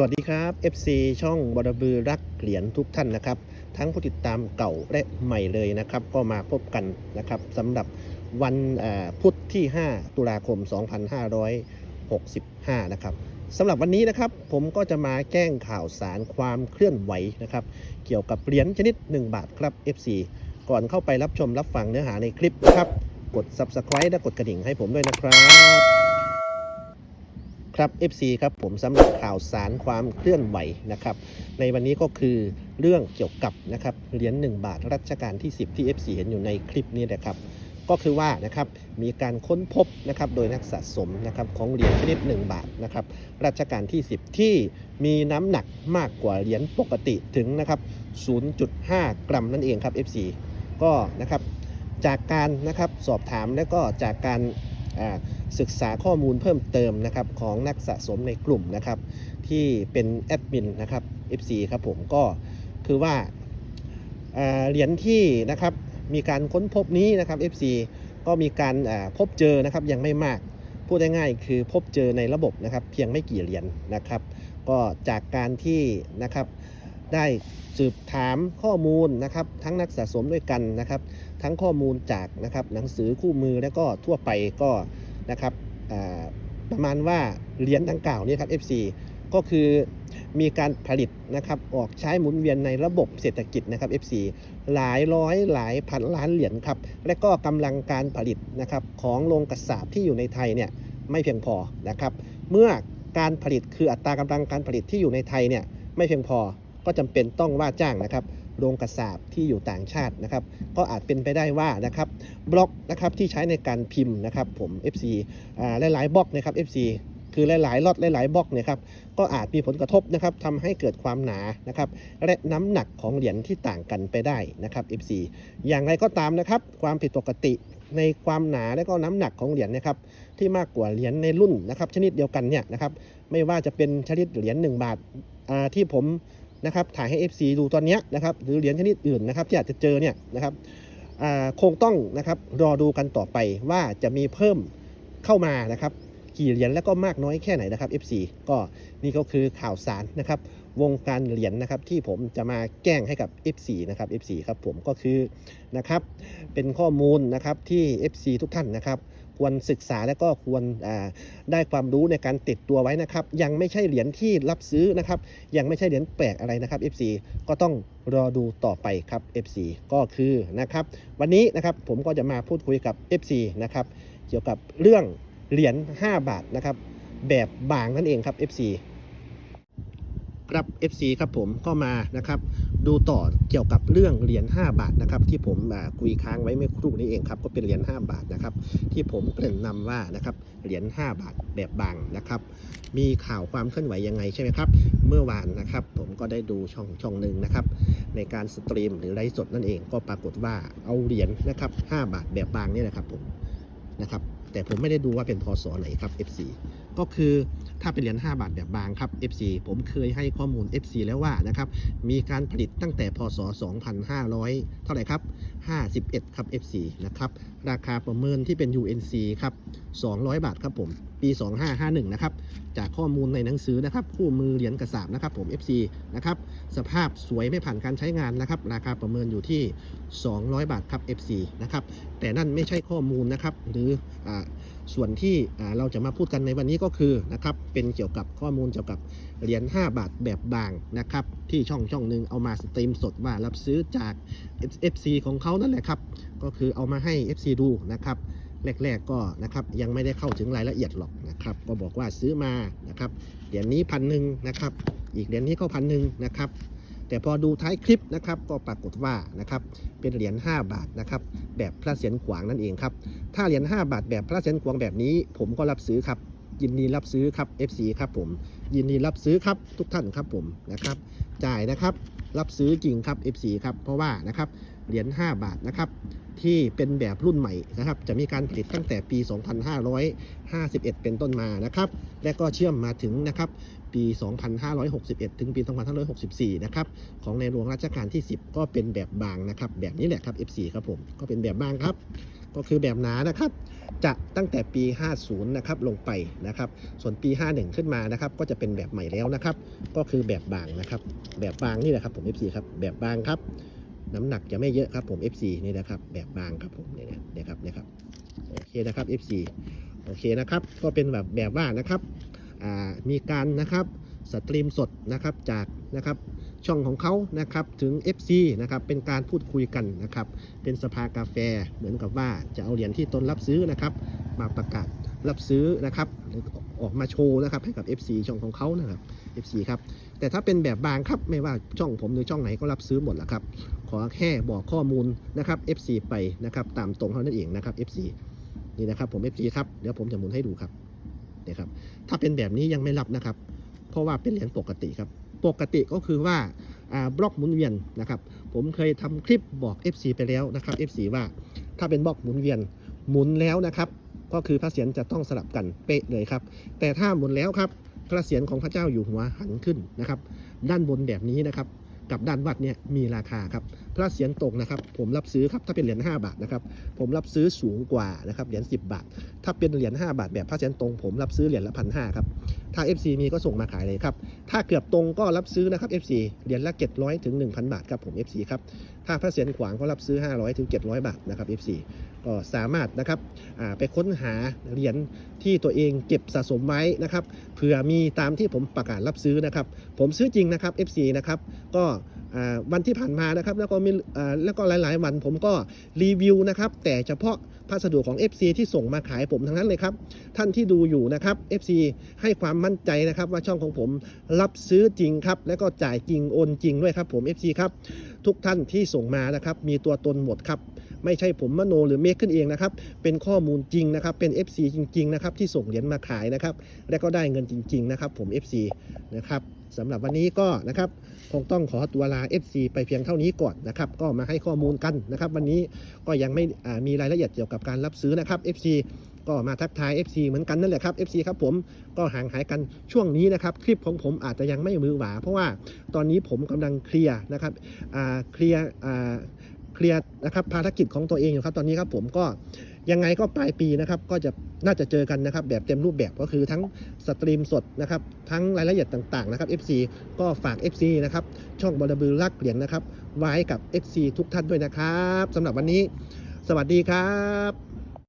สวัสดีครับ FC ช่องบอดบือรักเหรียญทุกท่านนะครับ ทั้งผู้ติดตามเก่าและใหม่เลยนะครับ ก็มาพบกันนะครับสำหรับวันพุธที่ 5 ตุลาคม 2565 นะครับสำหรับวันนี้นะครับ ผมก็จะมาแจ้งข่าวสารความเคลื่อนไหวนะครับ เกี่ยวกับเหรียญชนิด 1 บาทครับ FC ก่อนเข้าไปรับชมรับฟังเนื้อหาในคลิปนะครับ กด Subscribe และกดกระดิ่งให้ผมด้วยนะครับ ครับ FC ครับผมสำหรับข่าวสารความเคลื่อนไหวนะครับ ในวันนี้ก็คือเรื่องเกี่ยวกับนะครับเหรียญ1บาทรัชกาลที่ 10 ที่ FC เห็นอยู่ในคลิปนี้นะครับ ก็คือว่านะครับมีการค้นพบนะครับโดยนักสะสมนะครับของเหรียญชนิด 1 บาทนะครับรัชกาลที่ 10 ที่มีน้ำหนักมากกว่าเหรียญปกติถึงนะครับ0.5 กรัมนั่นเองครับ FC ก็นะครับจากการนะครับสอบถามและก็จากการ ศึกษาข้อมูลเพิ่มเติมนะครับของนักสะสมในกลุ่มนะครับที่เป็นแอดมินนะครับ FC ครับผมก็คือว่าเหรียญที่นะครับมีการค้นพบนี้นะครับ FC ก็มีการพบเจอนะครับยังไม่มากพูดง่ายๆคือพบเจอในระบบนะครับเพียงไม่กี่เหรียญนะครับ ก็จากการที่นะครับได้สืบถามข้อมูลนะครับทั้งนักสะสมด้วยกันนะครับ ทั้งข้อมูลจากนะครับหนังสือคู่มือแล้วก็ทั่วไปก็นะครับประมาณว่าเหรียญดังกล่าวนี้ครับ FC ก็คือมีการผลิตนะครับออกใช้หมุนเวียนในระบบเศรษฐกิจนะครับ FC หลายร้อยหลายพันล้านเหรียญครับ และก็กำลังการผลิตนะครับของโรงกระสาบที่อยู่ในไทยเนี่ยไม่เพียงพอนะครับ เมื่อการผลิตคืออัตรากำลังการผลิตที่อยู่ในไทยเนี่ยไม่เพียงพอก็จำเป็นต้องว่าจ้างนะครับ โรงกระสาบที่อยู่ต่างชาตินะครับ ก็อาจเป็นไปได้ว่านะครับบล็อกนะครับที่ใช้ในการพิมพ์นะครับผม FC อ่าหลายๆบล็อกนะครับ FC คือหลายๆล็อตหลายๆบล็อกเนี่ยครับก็อาจมีผลกระทบนะครับทำให้เกิดความหนานะครับและน้ำหนักของเหรียญที่ต่างกันไปได้นะครับ FC อย่างไรก็ตามนะครับ ความผิดปกติในความหนาและก็น้ำหนักของเหรียญนะครับ ที่มากกว่าเหรียญในรุ่นนะครับ ชนิดเดียวกันเนี่ยนะครับ ไม่ว่าจะเป็นชนิดเหรียญ1บาทอ่าที่ผม นะครับถ่ายให้ FC ดูตอนนี้นะครับหรือเหรียญชนิดอื่นนะครับที่อาจจะเจอเนี่ยนะครับคงต้องนะครับรอดูกันต่อไปว่าจะมีเพิ่มเข้ามานะครับกี่เหรียญแล้วก็มากน้อยแค่ไหนนะครับ FC ก็นี่ก็คือข่าวสารนะครับวงการเหรียญนะครับที่ผมจะมาแจ้งให้กับ FC นะครับ FC ครับผมก็คือนะครับเป็นข้อมูลนะครับที่ FC ทุกท่านนะครับ ควรศึกษาและก็ควรได้ความรู้ในการติดตัวไว้นะครับ ยังไม่ใช่เหรียญที่รับซื้อนะครับ ยังไม่ใช่เหรียญแปลกอะไรนะครับ FC ก็ต้องรอดูต่อไปครับ FC ก็คือนะครับ วันนี้นะครับผมก็จะมาพูดคุยกับ FC นะครับเกี่ยวกับเรื่องเหรียญ5บาทนะครับแบบบางนั่นเองครับ FC ครับ FC ครับผมก็มานะครับดูต่อเกี่ยวกับเรื่องเหรียญ5บาทนะครับที่ผมคุยค้างไว้เมื่อครู่นี้เองครับก็เป็นเหรียญ5บาทนะครับที่ผมเกริ่นนำว่านะครับเหรียญ5บาทแบบบางนะครับมีข่าวความเคลื่อนไหวยังไงใช่ไหมครับเมื่อวานนะครับผมก็ได้ดูช่องช่องหนึ่งนะครับในการสตรีมหรือไลฟ์สดนั่นเองก็ปรากฏว่าเอาเหรียญนะครับ5บาทแบบบางนี่แหละครับผมนะครับแต่ผมไม่ได้ดูว่าเป็นพศไหนครับ FC ก็คือถ้าเป็นเหรียญ5บาทแบบบางครับ FC ผมเคยให้ข้อมูล FC แล้วว่านะครับมีการผลิตตั้งแต่พศ 2500 เท่าไหร่ครับ 51 ครับ FC นะครับราคาประเมินที่เป็น UNC ครับ 200 บาทครับผม ปี 2551 นะครับ จากข้อมูลในหนังสือนะครับ คู่มือเหรียญกระสาบนะครับผม FC นะครับ สภาพสวยไม่ผ่านการใช้งานนะครับ ราคาประเมินอยู่ที่ 200 บาทครับ FC นะครับ แต่นั่นไม่ใช่ข้อมูลนะครับ หรืออาส่วนที่อ่าเราจะมาพูดกันในวันนี้ก็คือนะครับ เป็นเกี่ยวกับข้อมูลเกี่ยวกับเหรียญ 5 บาทแบบบางนะครับ ที่ช่องช่องหนึ่งเอามาสตรีมสดว่ารับซื้อจาก FC ของเขานั่นแหละครับ ก็คือเอามาให้ FC ดูนะครับ แรก ๆ ก็นะครับยังไม่ได้เข้าถึงรายละเอียดหรอกนะครับ ก็บอกว่าซื้อมานะครับเหรียญนี้พันหนึ่งนะครับ อีกเหรียญนี้ก็พันหนึ่งนะครับแต่พอดูท้ายคลิปนะครับก็ปรากฏว่านะครับเป็นเหรียญ5บาทนะครับแบบพระเศียรขวางนั่นเองครับถ้าเหรียญ5บาทแบบพระเศียรขวางแบบนี้ ผมก็รับซื้อครับยินดีรับซื้อครับ FC ครับผม ยินดีรับซื้อครับทุกท่านครับผมนะครับ จ่ายนะครับรับซื้อจริงครับ FC ครับเพราะว่านะครับ เหรียญ5บาทนะครับที่เป็นแบบรุ่นใหม่นะครับ จะมีการผลิตตั้งแต่ปี 2551 เป็นต้นมานะครับ และก็เชื่อมมาถึงนะครับปี 2561 ถึงปี 2564 นะครับ ของในหลวงรัชกาลที่ 10 ก็เป็นแบบบางนะครับ แบบนี้แหละครับ FC ครับผม ก็เป็นแบบบางครับ ก็คือแบบหนานะครับ จะตั้งแต่ปี 50 นะครับ ลงไปนะครับ ส่วนปี 51 ขึ้นมานะครับ ก็จะเป็นแบบใหม่แล้วนะครับ ก็คือแบบบางนะครับ แบบบางนี่แหละครับผม FC ครับ แบบบางครับ น้ำหนักจะไม่เยอะครับผม FC นี่นะครับแบบบางครับผมเนี่ยนะครับเนี่ยครับโอเคนะครับ FC โอเคนะครับก็เป็นแบบแบบว่านะครับมีการนะครับสตรีมสดนะครับจากนะครับช่องของเขานะครับถึง FC นะครับเป็นการพูดคุยกันนะครับเป็นสภากาแฟเหมือนกับว่าจะเอาเหรียญที่ตนรับซื้อนะครับมาประกาศรับซื้อนะครับออกมาโชว์นะครับให้กับ FC ช่องของเขานะครับ FC ครับ แต่ถ้าเป็นแบบบางครับไม่ว่าช่องผมหรือช่องไหนก็รับซื้อหมดแหละครับ ขอแค่บอกข้อมูลนะครับ FC ไปนะครับตามตรงเท่านั้นเองนะครับ FC นี่นะครับผม FC ครับเดี๋ยวผมจะหมุนให้ดูครับเนี่ยครับถ้าเป็นแบบนี้ยังไม่รับนะครับ เพราะว่าเป็นเหรียญปกติครับ ปกติก็คือว่าบล็อกหมุนเวียนนะครับผมเคยทำคลิปบอก FC ไปแล้วนะครับ FC ว่าถ้าเป็นบล็อกหมุนเวียนหมุนแล้วนะครับ ก็คือพระเศียรจะต้องสลับกันเป๊ะเลยครับ แต่ถ้าหมุนแล้วครับ พระเศียรของพระเจ้าอยู่หัวหันขึ้นนะครับ ด้านบนแบบนี้นะครับ กับด้านวัดเนี่ยมีราคาครับ พระเศียรตกนะครับ ผมรับซื้อครับถ้าเป็นเหรียญ5บาทนะครับ ผมรับซื้อสูงกว่านะครับเหรียญ10 บาท ถ้าเป็นเหรียญ5บาทแบบพระเศียรตรงผมรับซื้อเหรียญละพันห้าครับถ้า FC มีก็ส่งมาขายเลยครับถ้าเกือบตรงก็รับซื้อนะครับ FC เหรียญละ700ถึง1,000 บาทครับผม FC ครับ ถ้าพระเศียรขวางเขารับซื้อ 500ถึง700 บาทนะครับ F4 ก็สามารถนะครับไปค้นหาเหรียญที่ตัวเองเก็บสะสมไว้นะครับเผื่อมีตามที่ผมประกาศรับซื้อนะครับ ผมซื้อจริงนะครับ F4 นะครับก็ วันที่ผ่านมานะครับแล้วก็มีแล้วก็หลาย ๆ วันผมก็รีวิวนะครับแต่เฉพาะพัสดุของ FC ที่ส่งมาขายผมทั้งนั้นเลยครับ ท่านที่ดูอยู่นะครับ FC ให้ความมั่นใจนะครับ ว่าช่องของผมรับซื้อจริงครับ และก็จ่ายจริงโอนจริงด้วยครับผม FC ครับทุกท่านที่ส่งมานะครับ มีตัวตนหมดครับ ไม่ใช่ผมมโนหรือเมคขึ้นเองนะครับ เป็นข้อมูลจริงนะครับ เป็น FC จริง ๆ นะครับ ที่ส่งเหรียญมาขายนะครับ และก็ได้เงินจริง ๆ นะครับ ผม FC นะครับสำหรับวันนี้ก็นะครับคงต้องขอตัวลา FC ไปเพียงเท่านี้ก่อนนะครับก็มาให้ข้อมูลกันนะครับ วันนี้ก็ยังไม่มีรายละเอียดเกี่ยวกับการรับซื้อนะครับ FC ก็มาทักทาย FC เหมือนกันนั่นแหละครับ FC ครับผมก็ห่างหายกันช่วงนี้นะครับ คลิปของผมอาจจะยังไม่มือหวา เพราะว่าตอนนี้ผมกำลังเคลียร์นะครับเคลียร์ เคลียร์นะครับภารกิจของตัวเองอยู่ครับตอนนี้ครับผมก็ยังไงก็ปลายปีนะครับก็จะน่าจะเจอกันนะครับแบบเต็มรูปแบบก็คือทั้งสตรีมสดนะครับทั้งรายละเอียดต่างๆนะครับ FC ก็ฝาก FC นะครับช่องบอลบือลักเหรียญนะครับไว้กับ FC ทุกท่านด้วยนะครับสำหรับวันนี้ สวัสดีครับ